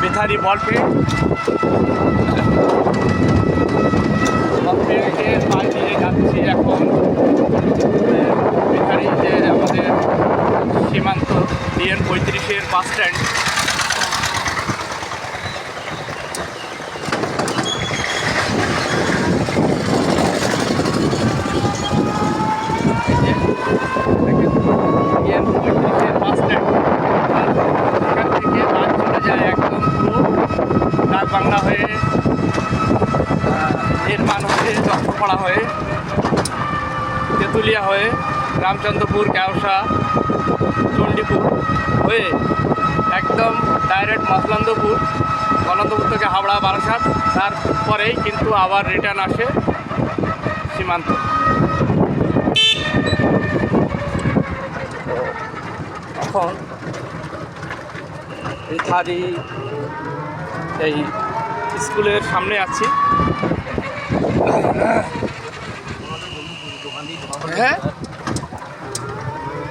বেথারি পাশ দিয়ে যাচ্ছি এখন। বেথারি যে আমাদের সীমান্ত ডিএন পঁয়ত্রিশের বাস স্ট্যান্ড ডিএন পঁয়ত্রিশের বাস স্ট্যান্ড এখান থেকে বাস চলে যায় একদম পুরো ডাক বাংলা হয়ে নির্মাণ হয়ে দক্ষপাড়া হয়ে, তেঁতুলিয়া হয়ে, রামচন্দ্রপুর ক্যাওসা চণ্ডীপুর হয়ে একদম ডাইরেক্ট মসলন্দপুর মসলন্দপুর থেকে হাওড়া, বারাসাত। তারপরেই কিন্তু আবার রিটার্ন আসে সীমান্ত। এখন বেথারি এই স্কুলের সামনে আছি। হ্যাঁ?